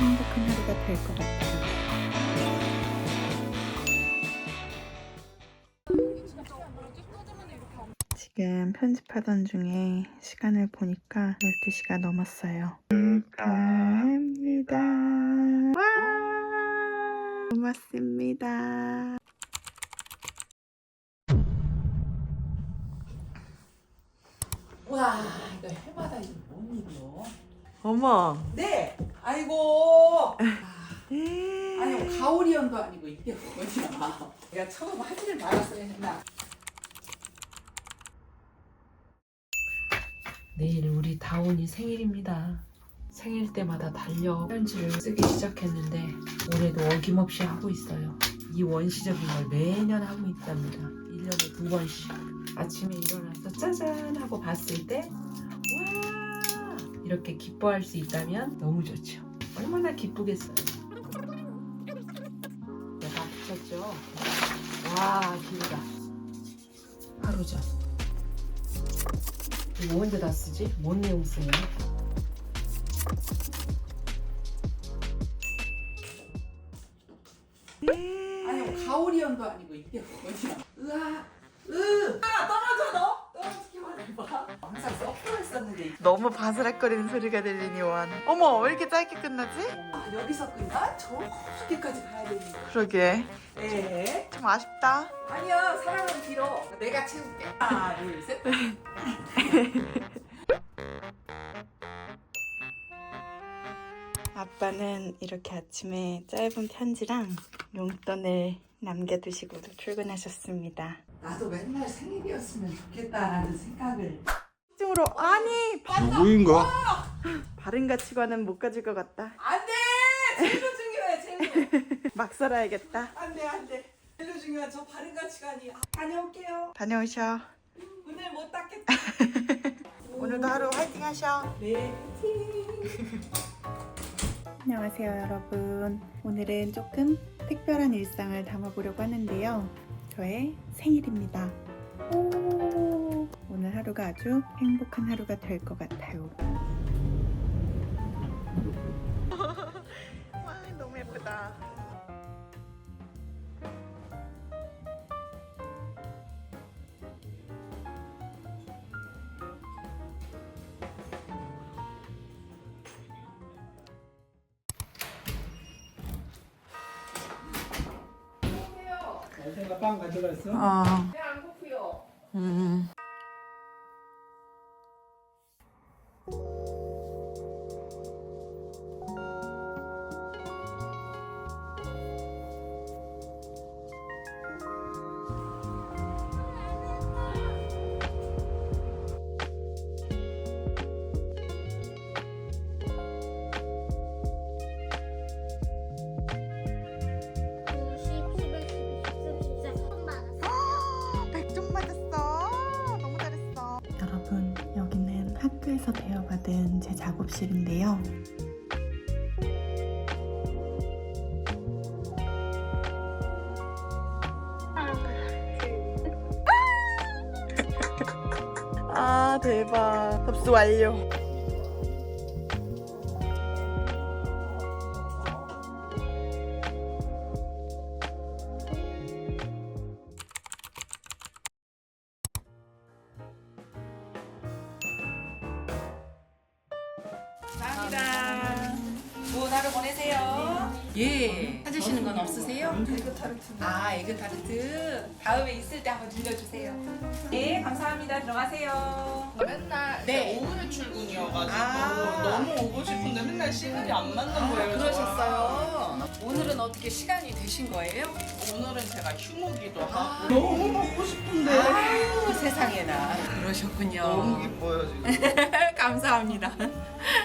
행복한 하루가 될 것 같아요. 지금 편집하던 중에 시간을 보니까 12시가 넘었어요. 축하합니다. 와! 고맙습니다. 어머. 네. 아이고. 아, 에 아니 가오리 연도 아니고 이게 뭐냐? 내가 처음 하지를 말았어야 했나? 내일 우리 다온이 생일입니다. 생일 때마다 달력 편지를 쓰기 시작했는데 올해도 어김없이 하고 있어요. 이 원시적인 걸 매년 하고 있답니다. 1년에 두 번씩. 아침에 일어나서 짜잔 하고 봤을 때 와! 이렇게 기뻐할 수 있다면 너무 좋죠. 얼마나 기쁘겠어요. 내가 붙였죠. 와, 길다. 하루 전. 이거 언제 다 쓰지? 뭔 내용 쓰냐? 너무 바스락거리는 소리가 들리니 원. 어머 왜 이렇게 짧게 끝나지? 아, 여기서 끝나? 저렇게까지 가야 되니까. 그러게 네. 좀 아쉽다. 아니야 사랑은 길어. 내가 채울게. 하나, 둘, 셋. 아빠는 이렇게 아침에 짧은 편지랑 용돈을 남겨두시고 출근하셨습니다. 나도 맨날 생일이었으면 좋겠다라는 생각을. 집으로 아니 누구인가? 바른 가치관은 못 가질 것 같다. 안돼. 제일로 중요해 제일. 막 살아야겠다. 안돼 안돼. 제일로 중요한 저 바른 가치관이. 아, 다녀올게요. 다녀오셔. 오늘 못 닦겠다. 오늘도 하루 화이팅 하셔. 네. 안녕하세요 여러분. 오늘은 조금 특별한 일상을 담아보려고 하는데요. 저의 생일입니다. 오, 하루가 아주 행복한 하루가 될 것 같아요. 와, 너무 예쁘다. 생각 빵 가져갔어? 어. 배안 고프요. 음. 받은 제 작업실인데요. 아, 대박. 접수 완료. 예. 찾으시는 건 없으세요? 에그 타르트. 아, 에그 타르트. 다음에 있을 때 한번 들려주세요. 네, 감사합니다. 들어가세요. 맨날 네. 오후에 출근이어가지고 아. 너무 오고 싶은데 맨날 시간이 안 맞는 거예요. 그러셨어요. 오늘은 어떻게 시간이 되신 거예요? 오늘은 제가 휴무기도 하고 아. 너무 먹고 싶은데 아유, 세상에나. 그러셨군요. 너무 기뻐요 지금. 감사합니다.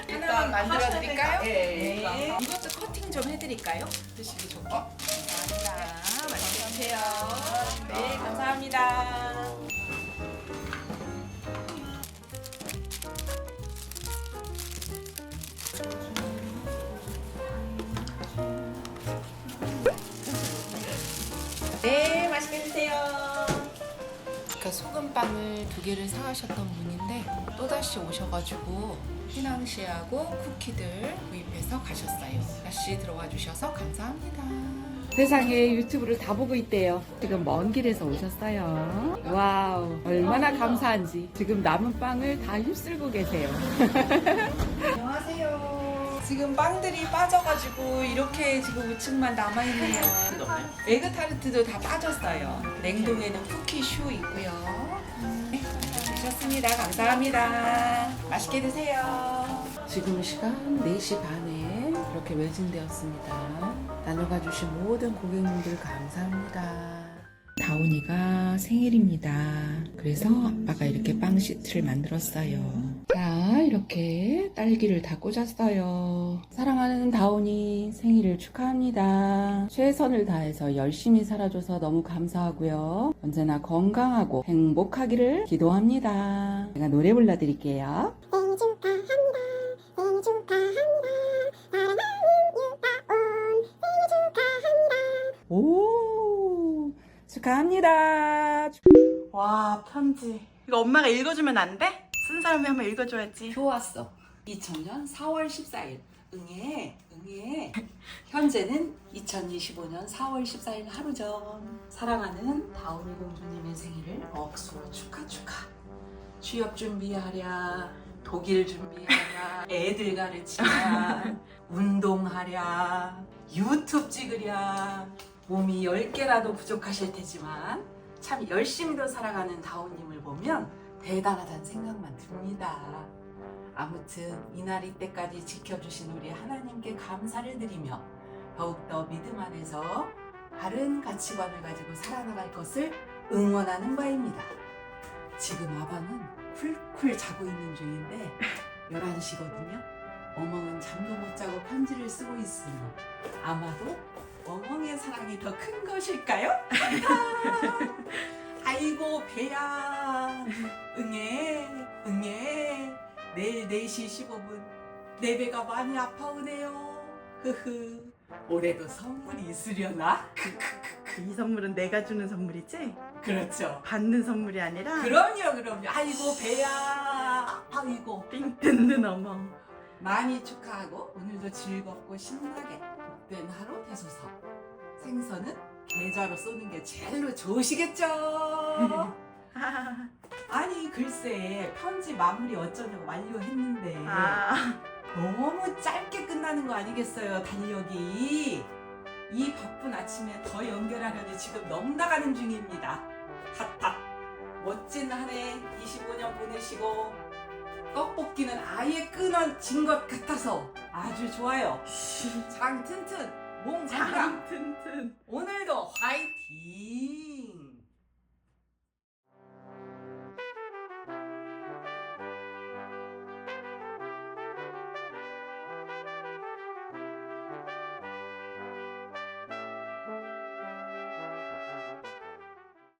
하나만 만들어 드릴까요? 네. 이것도 커팅 좀 해드릴까요? 드시기 좋게. 감사합니다. 맛있게 드세요. 네, 감사합니다. 소금빵을 두 개를 사가셨던 분인데 또다시 오셔가지고 휘낭시하고 쿠키들 구입해서 가셨어요. 다시 들어와 주셔서 감사합니다. 세상에 유튜브를 다 보고 있대요. 지금 먼 길에서 오셨어요. 와우, 얼마나 감사한지. 지금 남은 빵을 다 휩쓸고 계세요. 안녕하세요. 지금 빵들이 빠져가지고 이렇게 지금 우측만 남아있네요. 에그타르트도 다 빠졌어요. 냉동에는 쿠키슈 있고요. 네, 드셨습니다. 감사합니다. 맛있게 드세요. 지금 시간 4시 반에 그렇게 매진되었습니다. 나눠가 주신 모든 고객님들 감사합니다. 다운이가 생일입니다. 그래서 아빠가 이렇게 빵 시트를 만들었어요. 자, 이렇게 딸기를 다 꽂았어요. 사랑하는 다운이 생일을 축하합니다. 최선을 다해서 열심히 살아줘서 너무 감사하고요. 언제나 건강하고 행복하기를 기도합니다. 제가 노래 불러드릴게요. 축하합니다. 와 편지 이거 엄마가 읽어주면 안 돼? 쓴 사람이 한번 읽어줘야지 좋았어. 2000년 4월 14일. 응애, 응애. 현재는 2025년 4월 14일 하루 전. 사랑하는 다운이 공주님의 생일을 억수로 축하 축하. 취업 준비하랴, 독일 준비하랴, 애들 가르치랴, 운동하랴, 유튜브 찍으랴. 몸이 10개라도 부족하실 테지만 참 열심히도 살아가는 다운님을 보면 대단하다는 생각만 듭니다. 아무튼 이날 이때까지 지켜주신 우리 하나님께 감사를 드리며 더욱더 믿음 안에서 바른 가치관을 가지고 살아나갈 것을 응원하는 바입니다. 지금 아방은 쿨쿨 자고 있는 중인데 11시거든요. 어멍은 잠도 못 자고 편지를 쓰고 있으니 아마도 어멍의 사랑이 더 큰 것일까요? 아이고 배야. 응애 응애. 내일 4시 15분. 내 배가 많이 아파오네요. 흐흐. 올해도 선물이 있으려나? 이 선물은 내가 주는 선물이지? 그렇죠. 받는 선물이 아니라? 그럼요 그럼요. 아이고 배야. 아이고. 삥 뜯는 어멍 많이 축하하고 오늘도 즐겁고 신나게 복된 하루 되소서. 생선은 계좌로 쏘는 게 제일로 좋으시겠죠? 아니 글쎄 편지 마무리 어쩌냐고 완료했는데 아, 너무 짧게 끝나는 거 아니겠어요 달력이? 이 바쁜 아침에 더 연결하려니 지금 너무 나가는 중입니다. 핫핫. 멋진 한 해 25년 보내시고 떡볶이는 아예 끊어진 것 같아서 아주 좋아요. 장 튼튼 몸 건강. 참 튼튼. 오늘도 화이팅